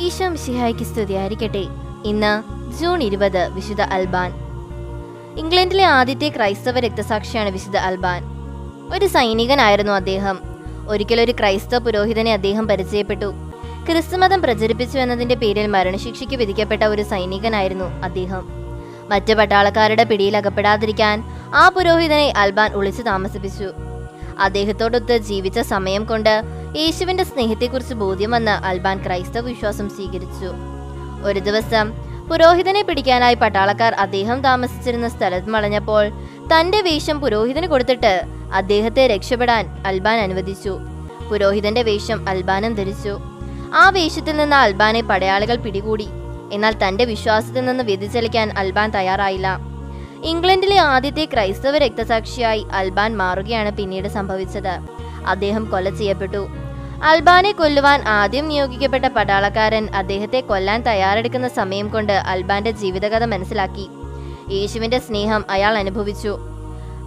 ഈശോ മിശിഹായ്ക്ക് സ്തുതിയായിരിക്കട്ടെ. ഇന്ന് ജൂൺ ഇരുപത് വിശുദ്ധ അൽബാൻ. ഇംഗ്ലണ്ടിലെ ആദ്യത്തെ ക്രൈസ്തവ രക്തസാക്ഷിയാണ് വിശുദ്ധ അൽബാൻ. ഒരു സൈനികനായിരുന്നു അദ്ദേഹം. ഒരിക്കലൊരു ക്രൈസ്തവ പുരോഹിതനെ അദ്ദേഹം പരിചയപ്പെട്ടു. ക്രിസ്തുമതം പ്രചരിപ്പിച്ചു എന്നതിന്റെ പേരിൽ മരണശിക്ഷയ്ക്ക് വിധിക്കപ്പെട്ട ഒരു സൈനികനായിരുന്നു അദ്ദേഹം. മറ്റ് പട്ടാളക്കാരുടെ പിടിയിൽ അകപ്പെടാതിരിക്കാൻ ആ പുരോഹിതനെ അൽബാൻ ഒളിച്ചു താമസിപ്പിച്ചു. അദ്ദേഹത്തോടൊത്ത് ജീവിച്ച സമയം കൊണ്ട് യേശുവിന്റെ സ്നേഹത്തെക്കുറിച്ച് ബോധ്യം വന്ന് അൽബാൻ ക്രൈസ്തവ വിശ്വാസം സ്വീകരിച്ചു. ഒരു ദിവസം പുരോഹിതനെ പിടിക്കാനായി പട്ടാളക്കാർ അദ്ദേഹം താമസിച്ചിരുന്ന സ്ഥലത്ത് മടഞ്ഞപ്പോൾ തന്റെ വേഷം പുരോഹിതന് കൊടുത്തിട്ട് അദ്ദേഹത്തെ രക്ഷപ്പെടാൻ അൽബാൻ അനുവദിച്ചു. പുരോഹിതന്റെ വേഷം അൽബാനും ധരിച്ചു ആ വേഷത്തിൽ നിന്ന് അൽബാനെ പടയാളികൾ പിടികൂടി. എന്നാൽ തന്റെ വിശ്വാസത്തിൽ നിന്ന് വ്യതിചലിക്കാൻ അൽബാൻ തയ്യാറായില്ല. ഇംഗ്ലണ്ടിലെ ആദ്യത്തെ ക്രൈസ്തവ രക്തസാക്ഷിയായി അൽബാൻ മാറുകയാണ് പിന്നീട് സംഭവിച്ചത്. അദ്ദേഹം കൊല ചെയ്യപ്പെട്ടു. അൽബാനെ കൊല്ലുവാൻ ആദ്യം നിയോഗിക്കപ്പെട്ട പടാളക്കാരൻ അദ്ദേഹത്തെ കൊല്ലാൻ തയ്യാറെടുക്കുന്ന സമയം കൊണ്ട് അൽബാന്റെ ജീവിതകഥ മനസ്സിലാക്കി. യേശുവിന്റെ സ്നേഹം അയാൾ അനുഭവിച്ചു.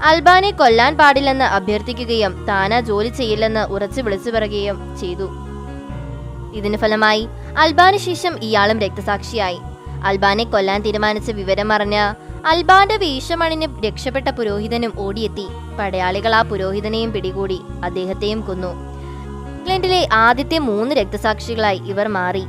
അൽബാനെ കൊല്ലാൻ പാടില്ലെന്ന് അഭ്യർത്ഥിക്കുകയും താനാ ജോലി ചെയ്യില്ലെന്ന് ഉറച്ചു വിളിച്ചു പറയുകയും ചെയ്തു. ഇതിന് ഫലമായി അൽബാന് ശേഷം ഇയാളും രക്തസാക്ഷിയായി. അൽബാനെ കൊല്ലാൻ തീരുമാനിച്ച വിവരം അറിഞ്ഞ അൽബാന്റെ വേഷമണിഞ്ഞ് രക്ഷപ്പെട്ട പുരോഹിതനും ഓടിയെത്തി. പടയാളികൾ ആ പുരോഹിതനെയും പിടികൂടി അദ്ദേഹത്തെയും കൊന്നു. ഇംഗ്ലണ്ടിലെ ആദ്യത്തെ മൂന്ന് രക്തസാക്ഷികളായി ഇവർ മാറി.